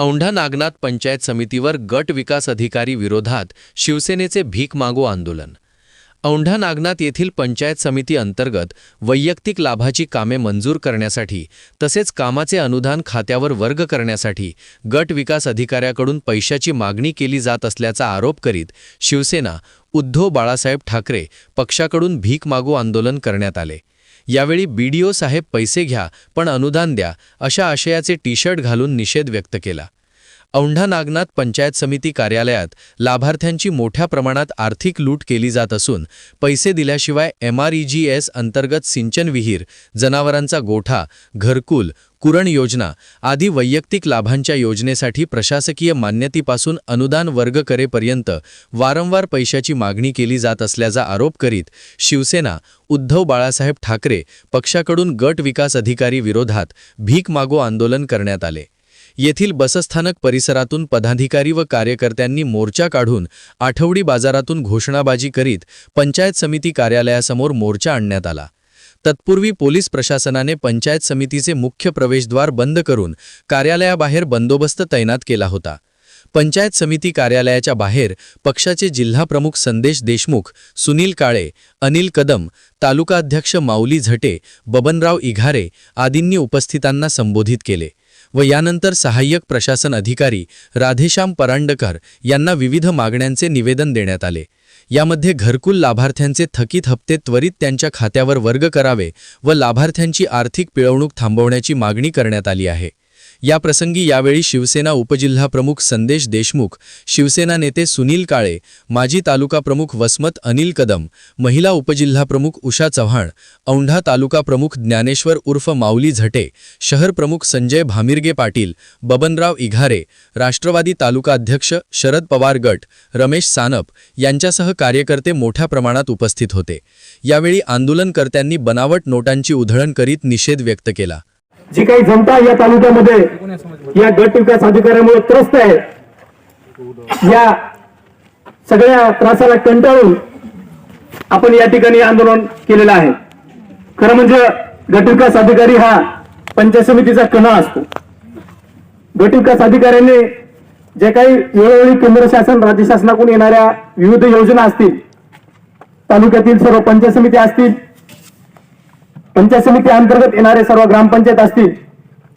औंढा नागनाथ पंचायत समितीवर गट विकास अधिकारी विरोधात शिवसेनेचे भीक मागो आंदोलन. औंढा नागनाथ येथील पंचायत समिती अंतर्गत वैयक्तिक लाभाची कामे मंजूर करण्यासाठी तसेच कामाचे अनुदान खात्यावर वर्ग करण्यासाठी गट विकास अधिकाऱ्याकडून पैशाची मागणी केली जात असल्याचा आरोप करीत शिवसेना उद्धव बाळासाहेब ठाकरे पक्षाकडून भीक मागो आंदोलन करण्यात आले. यावेळी बीडीओ साहेब पैसे घ्या पण अनुदान द्या अशा आशयाचे टी शर्ट घालून निषेध व्यक्त केला. औंढा नागनाथ पंचायत समिती कार्यालयात लाभार्थ्यांची मोठ्या प्रमाणात आर्थिक लूट केली जात असून पैसे दिल्याशिवाय एमआरईजीएस अंतर्गत सिंचन विहीर जनावरांचा गोठा घरकुल कुरण योजना आदी वैयक्तिक लाभांच्या योजनेसाठी प्रशासकीय मान्यतीपासून अनुदान वर्ग करेपर्यंत वारंवार पैशाची मागणी केली जात असल्याचा आरोप करीत शिवसेना उद्धव बाळासाहेब ठाकरे पक्षाकडून गट विकास अधिकारी विरोधात भीक मागो आंदोलन करण्यात आले. येथील बसस्थानक परिसरातून पदाधिकारी व कार्यकर्त्यांनी मोर्चा काढून आठवडी बाजारातून घोषणाबाजी करीत पंचायत समिती कार्यालयासमोर मोर्चा आणण्यात आला. तत्पूर्वी पोलीस प्रशासनाने पंचायत समितीचे मुख्य प्रवेशद्वार बंद करून कार्यालयाबाहेर बंदोबस्त तैनात केला होता. पंचायत समिती कार्यालयाच्या बाहेर पक्षाचे जिल्हाप्रमुख संदेश देशमुख सुनील काळे अनिल कदम तालुकाध्यक्ष माऊली झटे बबनराव इघारे आदींनी उपस्थितांना संबोधित केले. व यानंतर सहाय्यक प्रशासन अधिकारी राधेश्याम परांडकर यांना विविध मागण्यांचे निवेदन देण्यात आले. यामध्ये घरकुल लाभार्थ्यांचे थकीत हप्ते त्वरित त्यांच्या खात्यावर वर्ग करावे व लाभार्थ्यांची आर्थिक पिळवणूक थांबवण्याची मागणी करण्यात आली आहे. याप्रसंगी यावेळी शिवसेना उपजिल्हाप्रमुख संदेश देशमुख शिवसेना नेते सुनील काळे माजी तालुका प्रमुख वसमत अनिल कदम महिला उपजिल्हाप्रमुख उषा चव्हाण औंढा तालुका प्रमुख ज्ञानेश्वर उर्फ माऊली झटे शहर प्रमुख संजय भामिर्गे पाटील बबनराव इघारे राष्ट्रवादी तालुका अध्यक्ष शरद पवार गट रमेश सानप यांच्यासह कार्यकर्ते मोठ्या प्रमाणात उपस्थित होते. यावेळी आंदोलनकर्त्यांनी बनावट नोटांची उधळण करीत निषेध व्यक्त केला. जी काही जनता या तालुक्यामध्ये या गट विकास अधिकाऱ्यामुळे त्रस्त आहे या सगळ्या त्रासाला कंटाळून आपण या ठिकाणी आंदोलन केलेलं आहे. खरं म्हणजे गट विकास अधिकारी हा पंचायत समितीचा कणा असतो. गट विकास अधिकाऱ्यांनी जे काही वेळोवेळी केंद्र शासन राज्य शासनाकडून येणाऱ्या विविध योजना असतील तालुक्यातील सर्व पंचायत समिती असतील पंचायत समिती अंतर्गत येणारे सर्व ग्रामपंचायत असतील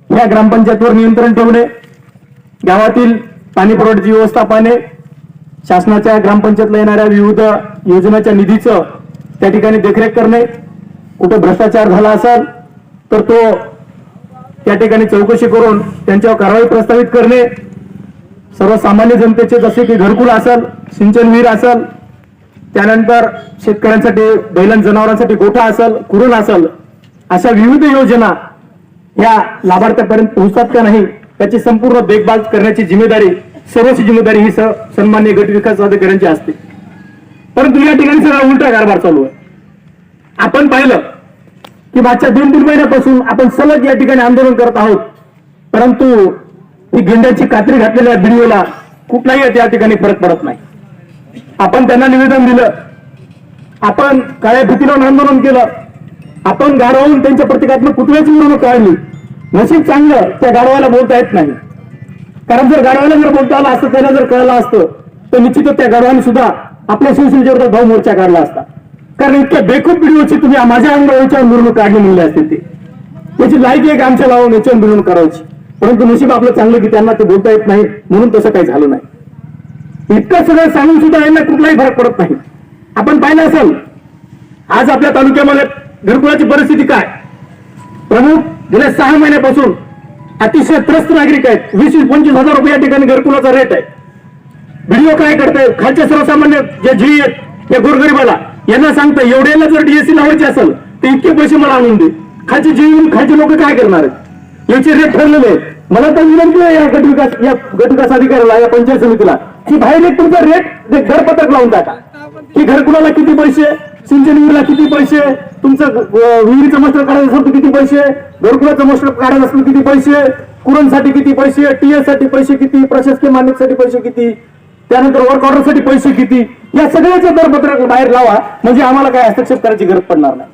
या ग्रामपंचायतवर नियंत्रण ठेवणे गावातील पाणी पुरवठ्याची व्यवस्था पाहणे शासनाच्या ग्रामपंचायतला येणाऱ्या विविध योजनाच्या निधीचं त्या ठिकाणी देखरेख करणे कुठे भ्रष्टाचार झाला असेल तर तो त्या ठिकाणी चौकशी करून त्यांच्यावर कारवाई प्रस्तावित करणे. सर्वसामान्य जनतेचे जसे की घरकुल असेल सिंचन विहीर असेल त्यानंतर शेतकऱ्यांसाठी बैलन जनावरांसाठी गोठा असेल कुरण असेल अशा विविध योजना या लाभार्थ्यापर्यंत पोहोचतात का नाही त्याची संपूर्ण देखभाल करण्याची जिम्मेदारी सर्वची जिम्मेदारी ही सन्मान्य गट विकास अधिकाऱ्यांची असते. परंतु या ठिकाणी सगळा उलटा कारभार चालू आहे. आपण पाहिलं की मागच्या दोन तीन महिन्यापासून आपण सलग या ठिकाणी आंदोलन करत आहोत. परंतु ही गेंड्याची कात्री घातलेल्या व्हिडिओला कुठलाही त्या ठिकाणी फरक पडत नाही. आपण त्यांना निवेदन दिलं. आपण काळ्या भीतीला आंदोलन केलं. आपण गाढवाहून त्यांच्या प्रतिकात्मक पुतळ्याची मिरवणूक काढली. नशीब चांगलं त्या गाढवाला बोलता येत नाही. कारण जर गाढवाला जर बोलता आलं असतं त्याला जर कळलं असतं तर निश्चितच त्या गाढवाने सुद्धा आपल्या शिवसेनेच्या भाऊ मोर्चा काढला असता. कारण इतक्या बेकूप व्हिडिओची तुम्ही माझ्या अंगावरच्या मिरवणूक काढली म्हणले असते ते. त्याची लायकी एक आमच्या लावून याच्यावर मिरवणूक करायची परंतु नशीब आपलं चांगलं की त्यांना ते बोलता येत नाही म्हणून तसं काही झालं नाही. इतकं सगळं सांगून सुद्धा यांना कुठलाही फरक पडत नाही. आपण पाहिलं असेल आज आपल्या तालुक्यामध्ये घरकुलाची परिस्थिती काय? प्रमुख गेल्या सहा महिन्यापासून अतिशय त्रस्त नागरिक आहेत. वीस वीस पंचवीस हजार रुपये या ठिकाणी घरकुलाचा रेट आहे. व्हिडिओ काय करताय? खालच्या सर्वसामान्य जे जी आहेत या गोरगरीबाला यांना सांगता एवढ्याला जर डीएससी लावायची असेल तर इतके पैसे मला आणून दे. खालचे जी खालचे लोक काय करणार आहेत? याचे रेट ठरलेले आहेत. मला तर विनंती आहे या गट विकास या गटविकास अधिकाऱ्याला या पंचायत समितीला की बाहेर एक तुमचा रेट घरपत्रक लावून टाका. की घरकुलाला किती पैसे सिंचन किती पैसे तुमचं विहिरीचं मस्टर काढायचं असेल तर किती पैसे? घरकुलाचं मस्टर काढायचं असेल किती पैसे? कुरणसाठी किती पैसे? टीएससाठी पैसे किती? प्रशासकीय मान्यतेसाठी पैसे किती? त्यानंतर वर्क ऑर्डरसाठी पैसे किती? या सगळ्याचं दरपत्रक बाहेर लावा. म्हणजे आम्हाला काय हस्तक्षेप करायची गरज पडणार नाही.